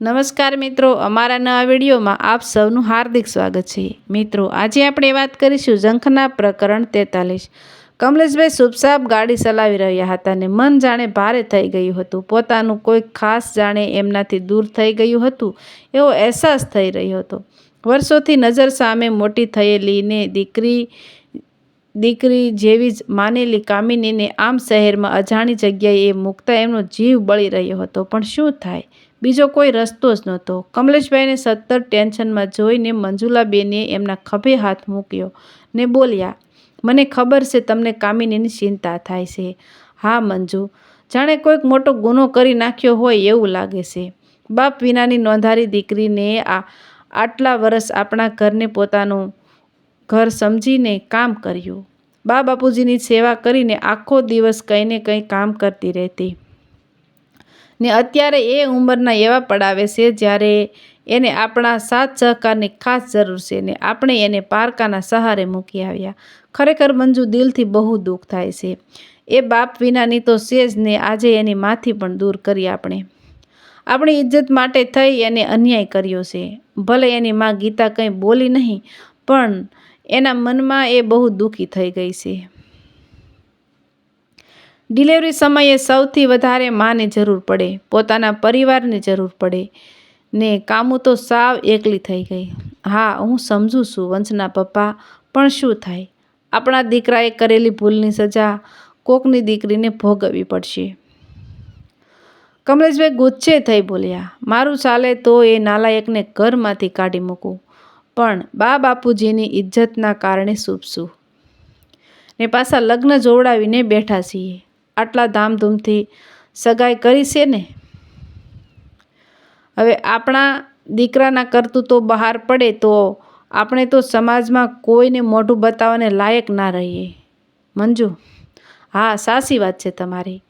નમસ્કાર મિત્રો, અમારા નવા વિડીયોમાં આપ સૌનું હાર્દિક સ્વાગત છે. મિત્રો, આજે આપણે વાત કરીશું ઝંખના પ્રકરણ તેતાલીસ. કમલેશભાઈ શુભસાબ ગાડી ચલાવી રહ્યા હતા ને મન જાણે ભારે થઈ ગયું હતું. પોતાનું કોઈ ખાસ જાણે એમનાથી દૂર થઈ ગયું હતું, એવો અહેસાસ થઈ રહ્યો હતો. વર્ષોથી નજર સામે મોટી થયેલી ને દીકરી દીકરી જેવી જ માનેલી કામિનીને આમ શહેરમાં અજાણી જગ્યાએ મૂકતા એમનો જીવ બળી રહ્યો હતો. પણ શું થાય? બીજો કોઈ રસ્તો જ નહોતો. કમલેશભાઈને સતત ટેન્શનમાં જોઈને મંજુલાબેને એમના ખભે હાથ મૂક્યો ને બોલ્યા, મને ખબર છે તમને કામિનીની ચિંતા થાય છે. હા, મંજુ. જાણે કોઈક મોટો ગુનો કરી નાખ્યો હોય એવું લાગે છે. બાપ વિનાની નોંધારી દીકરીને આ આટલા વર્ષ આપણા ઘરને પોતાનું ઘર સમજીને કામ કર્યું. બા બાપુજીની સેવા કરીને આખો દિવસ કંઈ ને કંઈ કામ કરતી રહેતી. ને અત્યારે એ ઉંમરના એવા પડાવે છે જ્યારે એને આપણા સાથ સહકારની ખાસ જરૂર છે ને આપણે એને પારકાના સહારે મૂકી આવ્યા. ખરેખર મંજુ દિલથી બહુ દુઃખ થાય છે. એ બાપ વિનાની તો છે જ ને આજે એની માથી પણ દૂર કરી આપણે. આપણી ઇજ્જત માટે થઈ એને અન્યાય કર્યો છે. ભલે એની માં ગીતા કંઈ બોલી નહીં, પણ એના મનમાં એ બહુ દુઃખી થઈ ગઈ છે. ડિલિવરી સમયે સૌથી વધારે માને જરૂર પડે, પોતાના પરિવારની જરૂર પડે. ને કામો તો સાવ એકલી થઈ ગઈ. હા, હું સમજું છું વંશના પપ્પા, પણ શું થાય? આપણા દીકરાએ કરેલી ભૂલની સજા કોકની દીકરીને ભોગવવી પડશે. કમલેશભાઈ ગુચ્છે થઈ બોલ્યા, મારું ચાલે તો એ નાલાયકને ઘરમાંથી કાઢી મૂકું, પણ બા બાપુજીની ઇજ્જતના કારણે સૂપશું ને પાછા લગ્ન જોવડાવીને બેઠા છીએ. આટલા ધામધૂમથી સગાઈ કરી છે ને? હવે આપણા દીકરાના કરતૂતો બહાર પડે તો આપણે તો સમાજમાં કોઈને મોઢું બતાવવાને લાયક ના રહીએ. મંજુ, હા, સાચી વાત છે તમારી.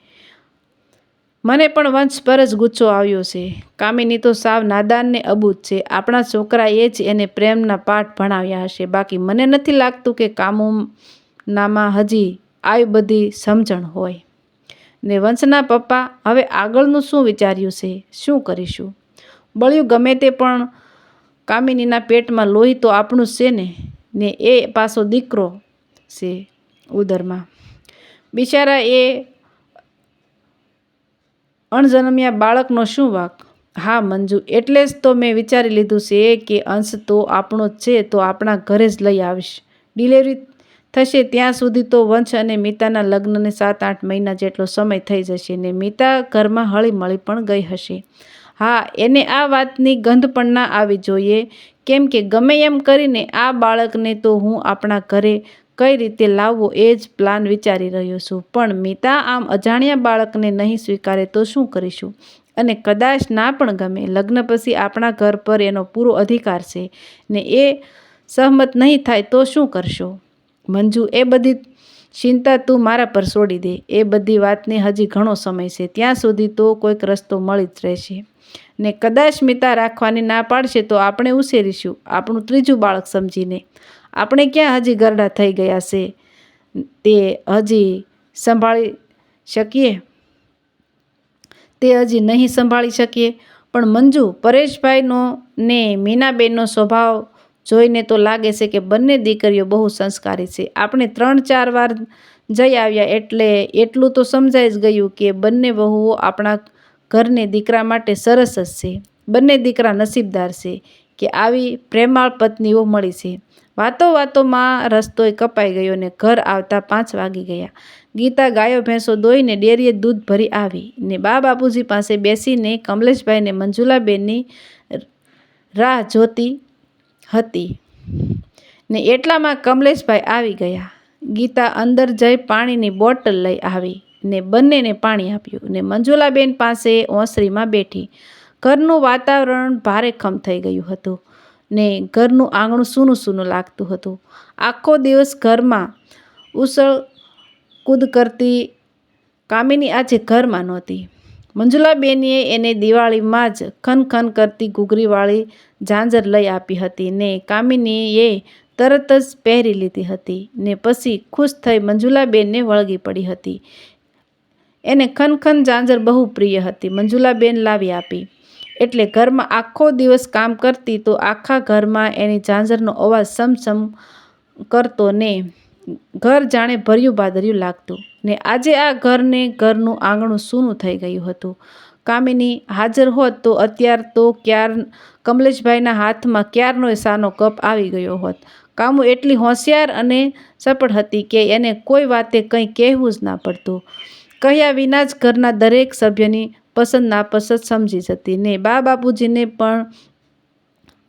મને પણ વંશ પર જ ગુસ્સો આવ્યો છે. કામિની તો સાવ નાદાનને અબૂત છે. આપણા છોકરા એ જ એને પ્રેમના પાઠ ભણાવ્યા હશે. બાકી મને નથી લાગતું કે કામોનામાં હજી આવી બધી સમજણ હોય. ને વંશના પપ્પા હવે આગળનું શું વિચાર્યું છે? શું કરીશું? બળ્યું ગમે તે પણ કામિનીના પેટમાં લોહી તો આપણું છે ને? ને એ પાછો દીકરો છે ઉદરમાં. બિચારા એ અણજન્મ્યા બાળકનો શું વાક? હા, મંજુ, એટલે જ તો મેં વિચારી લીધું છે કે અંશ તો આપણો જ છે, તો આપણા ઘરે જ લઈ આવીશ. ડિલિવરી થશે. ત્યાં સુધી તો વંશ અને મીતાના લગ્નને સાત આઠ મહિના જેટલો સમય થઈ જશે ને મીતા ઘરમાં હળીમળી પણ ગઈ હશે. હા, એને આ વાતની ગંધ પણ ના આવી જોઈએ. કેમ કે ગમે એમ કરીને આ બાળકને તો હું આપણા ઘરે કઈ રીતે લાવવો એ જ પ્લાન વિચારી રહ્યો છું. પણ મીતા આમ અજાણ્યા બાળકને નહીં સ્વીકારે તો શું કરીશું? અને કદાચ ના પણ ગમે. લગ્ન પછી આપણા ઘર પર એનો પૂરો અધિકાર છે ને એ સહમત નહીં થાય તો શું કરશો? મંજુ, એ બધી ચિંતા તું મારા પર છોડી દે. એ બધી વાતને હજી ઘણો સમય છે. ત્યાં સુધી તો કોઈક રસ્તો મળી જ રહેશે. ને કદાચ મિતા રાખવાની ના પાડશે તો આપણે ઉછેરીશું. આપણું ત્રીજું બાળક સમજીને. આપણે ક્યાં હજી ગરડા થઈ ગયા છે? તે હજી સંભાળી શકીએ? તે હજી નહીં સંભાળી શકીએ. પણ મંજુ, પરેશભાઈનો ને મીનાબેનનો સ્વભાવ જોઈને તો લાગે છે કે બંને દીકરીઓ બહુ સંસ્કારી છે. આપણે ત્રણ ચાર વાર જઈ આવ્યા એટલે એટલું તો સમજાઈ જ ગયું કે બંને વહુઓ આપણા ઘરને દીકરા માટે સરસ જ છે. બંને દીકરા નસીબદાર છે કે આવી પ્રેમાળ પત્નીઓ મળી છે. વાતો વાતોમાં રસ્તોય કપાઈ ગયો ને ઘર આવતા પાંચ વાગી ગયા. ગીતા ગાયો, ભેંસો દોઈને ડેરીએ દૂધ ભરી આવી ને બા બાપુજી પાસે બેસીને કમલેશભાઈને, મંજુલાબેનની રાહ જોતી હતી. ને એટલામાં કમલેશભાઈ આવી ગયા. ગીતા અંદર જઈ પાણીની બોટલ લઈ આવી ને બંનેને પાણી આપ્યું ને મંજુલાબેન પાસે ઓસરીમાં બેઠી. ઘરનું વાતાવરણ ભારેખમ થઈ ગયું હતું ને ઘરનું આંગણું સૂનું સૂનું લાગતું હતું. આખો દિવસ ઘરમાં ઉસળ કૂદ કરતી કામિની આજે ઘરમાં નહોતી. મંજુલાબેનીએ એને દિવાળીમાં જ ખનખન કરતી ઘૂઘરીવાળી ઝાંઝર લઈ આપી હતી ને કામિનીએ તરત જ પહેરી લીધી હતી ને પછી ખુશ થઈ મંજુલાબેનને વળગી પડી હતી. એને ખનખન ઝાંઝર બહુ પ્રિય હતી. મંજુલાબેન લાવી આપી. એટલે ઘરમાં આખો દિવસ કામ કરતી તો આખા ઘરમાં એની ઝાંઝરનો અવાજ સમસમ કરતો ને ઘર જાણે ભર્યું ભાદર્યું લાગતું. ને આજે આ ઘરને ઘરનું આંગણું સૂનું થઈ ગયું હતું. કામિની હાજર હોત તો અત્યાર તો ક્યાર, કમલેશભાઈના હાથમાં ક્યારનો સાનો કપ આવી ગયો હોત. કામુ એટલી હોશિયાર અને સફળ હતી કે એને કોઈ વાતે કંઈ કહેવું જ ના પડતું. કહ્યા વિના જ ઘરના દરેક સભ્યની પસંદ નાપસંદ સમજી જતી ને બા બાપુજીને પણ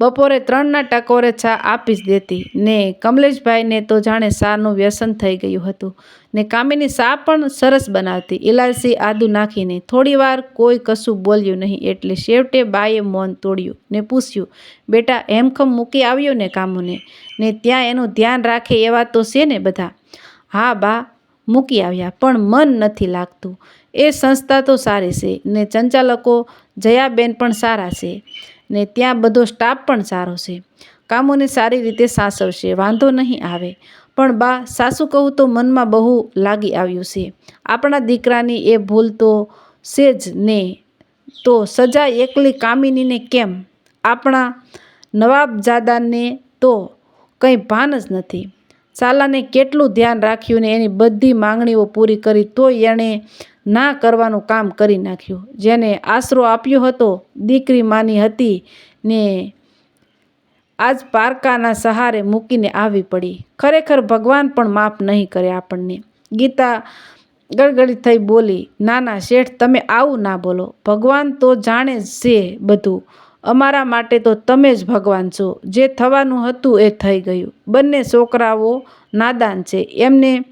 બપોરે ત્રણના ટકોરે ચા આપી જ દેતી. ને કમલેશભાઈને તો જાણે સાનું વ્યસન થઈ ગયું હતું. ને કામિની સા પણ સરસ બનાવતી. ઇલાયચી આદુ નાખીને થોડીવાર કોઈ કશું બોલ્યું નહીં એટલે છેવટે બાએ મૌન તોડ્યું ને પૂછ્યું, બેટા હેમખમ મૂકી આવ્યો ને કામુને? ને ત્યાં એનું ધ્યાન રાખે એવા તો છે ને બધા? હા, બા, મૂકી આવ્યા, પણ મન નથી લાગતું. એ સંસ્થા તો સારી છે ને સંચાલકો જયાબેન પણ સારા છે. ને ત્યાં બધો સ્ટાફ પણ સારો છે. કામોને સારી રીતે સાસવશે, વાંધો નહીં આવે. પણ બા, સાસુ કહું તો મનમાં બહુ લાગી આવ્યું છે. આપણા દીકરાની એ ભૂલ તો છે જ ને. તો સજા એકલી કામિનીને કેમ? આપણા નવાબજાદાને તો કંઈ ભાન જ નથી. સાલાને કેટલું ધ્યાન રાખ્યું ને એની બધી માંગણીઓ પૂરી કરી તોય એણે ના કરવાનું કામ કરી નાખ્યું. જેને આશરો આપ્યો હતો, દીકરી માની હતી ને આજ પારકાના સહારે મૂકીને આવી પડી. ખરેખર ભગવાન પણ માફ નહીં કરે આપણને. ગીતા ગળગળી થઈ બોલી ના ના શેઠ, તમે આવું ના બોલો. ભગવાન તો જાણે છે બધું. અમારા માટે તો તમે જ ભગવાન છો. જે થવાનું હતું એ થઈ ગયું. બંને છોકરાઓ નાદાન છે. એમને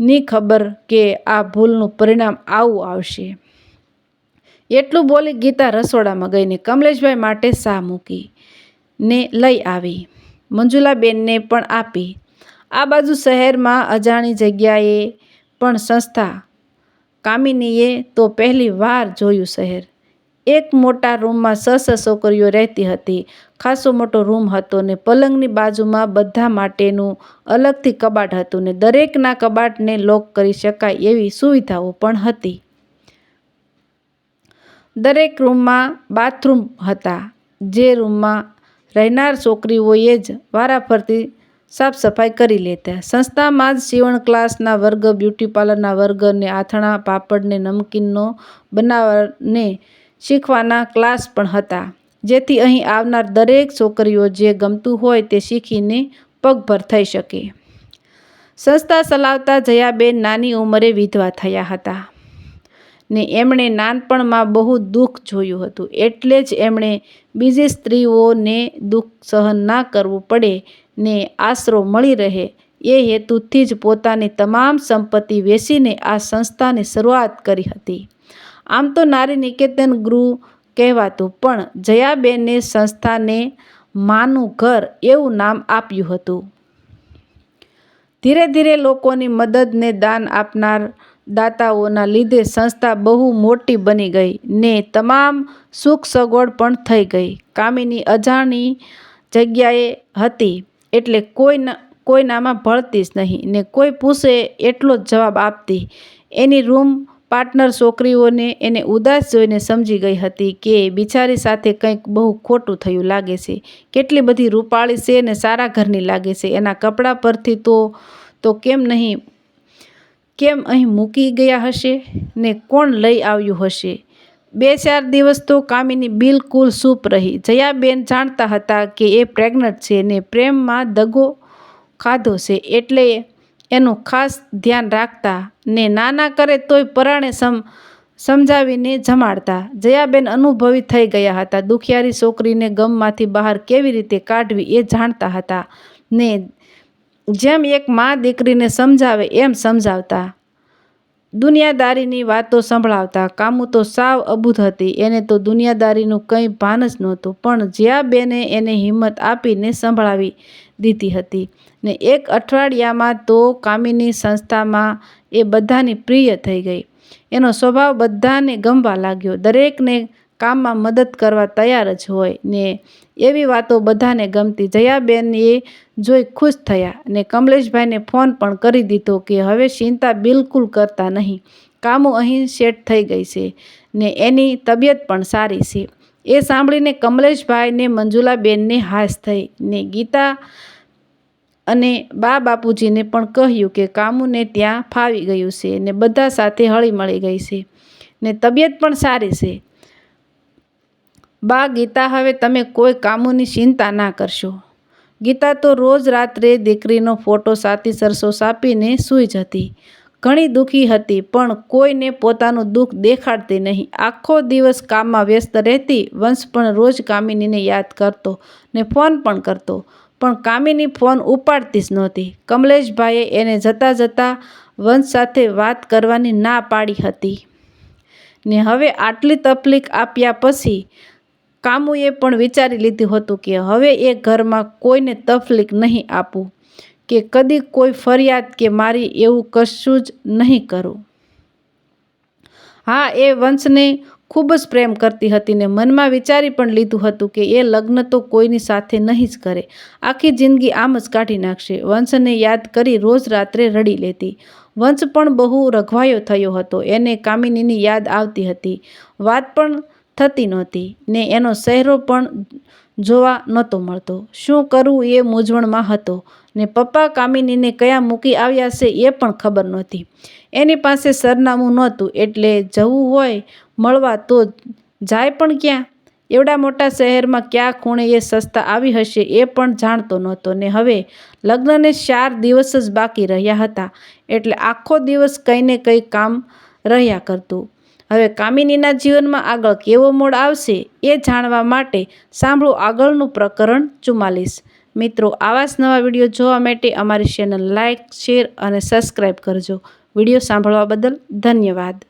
ની ખબર કે આ ભૂલનું પરિણામ આવું આવશે. એટલું બોલી ગીતા રસોડામાં ગઈને કમલેશભાઈ માટે સા મૂકી ને લઈ આવી. મંજુલાબેનને પણ આપી. આ બાજુ શહેરમાં અજાણી જગ્યાએ પણ સંસ્થા કામિનીએ તો પહેલી વાર જોયું શહેર. એક મોટા રૂમમાં સ છોકરીઓ રહેતી હતી. ખાસો મોટો રૂમ હતો ને પલંગની બાજુમાં બધા માટેનું અલગથી કબાટ હતું ને દરેકના કબાટને લોક કરી શકાય એવી સુવિધાઓ પણ હતી. દરેક રૂમમાં બાથરૂમ હતા. જે રૂમમાં રહેનાર છોકરીઓએ જ વારાફરતી સાફ સફાઈ કરી લેતા. સંસ્થામાં જ સીવણ ક્લાસના વર્ગ, બ્યુટી પાર્લરના વર્ગ ને આથણા પાપડ ને નમકીનનો બનાવવાને શીખવાના ક્લાસ પણ હતા. જેથી અહીં આવનાર દરેક છોકરીઓ જે ગમતું હોય તે શીખીને પગભર થઈ શકે. સંસ્થા ચલાવતા જયાબેન નાની ઉંમરે વિધવા થયા હતા. ને એમણે નાનપણમાં બહુ દુઃખ જોયું હતું. એટલે જ એમણે બીજી સ્ત્રીઓને દુઃખ સહન ના કરવું પડે ને આશરો મળી રહે. એ હેતુથી જ પોતાની તમામ સંપત્તિ વેચીને આ સંસ્થાની શરૂઆત કરી હતી. આમ તો નારી નિકેતન ગૃહ કહેવાતું, પણ જયાબેને સંસ્થાને માનું ઘર એવું નામ આપ્યું હતું. ધીરે ધીરે લોકોની મદદને દાન આપનાર દાતાઓના લીધે સંસ્થા બહુ મોટી બની ગઈ ને તમામ સુખ સગવડ પણ થઈ ગઈ. કામિની અજાણી જગ્યાએ હતી એટલે કોઈ કોઈનામાં ભળતી જ નહીં ને કોઈ પૂછે એટલો જ જવાબ આપતી. એની રૂમ પાર્ટનર છોકરીઓને એને ઉદાસ જોઈને સમજી ગઈ હતી કે બિચારી સાથે કંઈક બહુ ખોટું થયું લાગે છે. કેટલી બધી રૂપાળી છે ને સારા ઘરની લાગે છે. એના કપડાં પરથી તો તો કેમ નહીં, કેમ અહીં મૂકી ગયા હશે ને કોણ લઈ આવ્યું હશે? બે ચાર દિવસ તો કામિની બિલકુલ સૂપ રહી. જયાબેન જાણતા હતા કે એ પ્રેગ્નન્ટ છે ને પ્રેમમાં દગો ખાધો છે એટલે એનું ખાસ ધ્યાન રાખતા ને નાના કરે તોય પરાણે સમ, સમજાવીને જમાડતા. જયાબેન અનુભવી થઈ ગયા હતા. દુખિયારી છોકરીને ગમમાંથી બહાર કેવી રીતે કાઢવી એ જાણતા હતા ને જેમ એક મા દીકરીને સમજાવે એમ સમજાવતા. દુનિયાદારીની વાતો સંભળાવતા કામુ તો સાવ અબૂધ હતી. એને તો દુનિયાદારીનું કંઈ ભાન જ નહોતું, પણ જ્યાં બેને એને હિંમત આપીને સંભળાવી દીધી હતી ને એક અઠવાડિયામાં તો કામિની સંસ્થામાં એ બધાની પ્રિય થઈ ગઈ. એનો સ્વભાવ બધાને ગમવા લાગ્યો. દરેકને કામમાં મદદ કરવા તૈયાર જ હોય ને એવી વાતો બધાને ગમતી. જયાબેન એ જોઈ ખુશ થયા ને કમલેશભાઈને ફોન પણ કરી દીધો કે હવે ચિંતા બિલકુલ કરતા નહીં. કામો અહીં સેટ થઈ ગઈ છે ને એની તબિયત પણ સારી છે. એ સાંભળીને કમલેશભાઈને મંજુલાબેનને હાશ થઈ ને ગીતા અને બા બાપુજીને પણ કહ્યું કે કામુને ત્યાં ફાવી ગયું છે ને બધા સાથે હળી મળી ગઈ છે ને તબિયત પણ સારી છે. બા ગીતા, હવે તમે કોઈ કામોની ચિંતા ના કરશો. ગીતા તો રોજ રાત્રે દીકરીનો ફોટો સાતી સરસો સાપીને સૂઈ જતી. ઘણી દુઃખી હતી, પણ કોઈને પોતાનું દુઃખ દેખાડતી નહીં. આખો દિવસ કામમાં વ્યસ્ત રહેતી, વંશ પણ રોજ કામિનીને યાદ કરતો ને ફોન પણ કરતો. પણ કામિની ફોન ઉપાડતી જ નહોતી. કમલેશભાઈએ એને જતાં જતાં વંશ સાથે વાત કરવાની ના પાડી હતી. ને હવે આટલી તકલીફ આપ્યા પછી કામુએ પણ વિચારી લીધું હતું કે હવે એ ઘરમાં કોઈને તકલીફ નહીં આપું, કે કદી કોઈ ફરિયાદ કે મારી એવું કશું જ નહીં કરું. હા, એ વંશને ખૂબ જ પ્રેમ કરતી હતી ને મનમાં વિચારી પણ લીધું હતું કે એ લગ્ન તો કોઈની સાથે નહીં જ કરે. આખી જિંદગી આમ જ કાઢી નાખશે. વંશને યાદ કરી રોજ રાત્રે રડી લેતી. વંશ પણ બહુ રઘવાયો થયો હતો. એને કામિનીની યાદ આવતી હતી. વાત પણ થતી નહોતી ને એનો ચહેરો પણ જોવા નહોતો મળતો. શું કરવું એ મૂંઝવણમાં હતો ને પપ્પા કામિનીને કયા મૂકી આવ્યા છે એ પણ ખબર નહોતી. એની પાસે સરનામું નહોતું એટલે જવું હોય મળવા તો જાય પણ ક્યાં? એવડા મોટા શહેરમાં ક્યાં ખૂણે એ સસ્તા આવી હશે એ પણ જાણતો નહોતો ને હવે લગ્નને ચાર દિવસ જ બાકી રહ્યા હતા એટલે આખો દિવસ કંઈ ને કંઈ કામ રહ્યા કરતું. હવે કામિનીના જીવનમાં આગળ કેવો મોડ આવશે એ જાણવા માટે સાંભળો આગળનું પ્રકરણ ચુમ્માલીસ. મિત્રો, આવા જ નવા વીડિયો જોવા માટે અમારી ચેનલ લાઇક શેર અને સબસ્ક્રાઈબ કરજો. વીડિયો સાંભળવા બદલ ધન્યવાદ.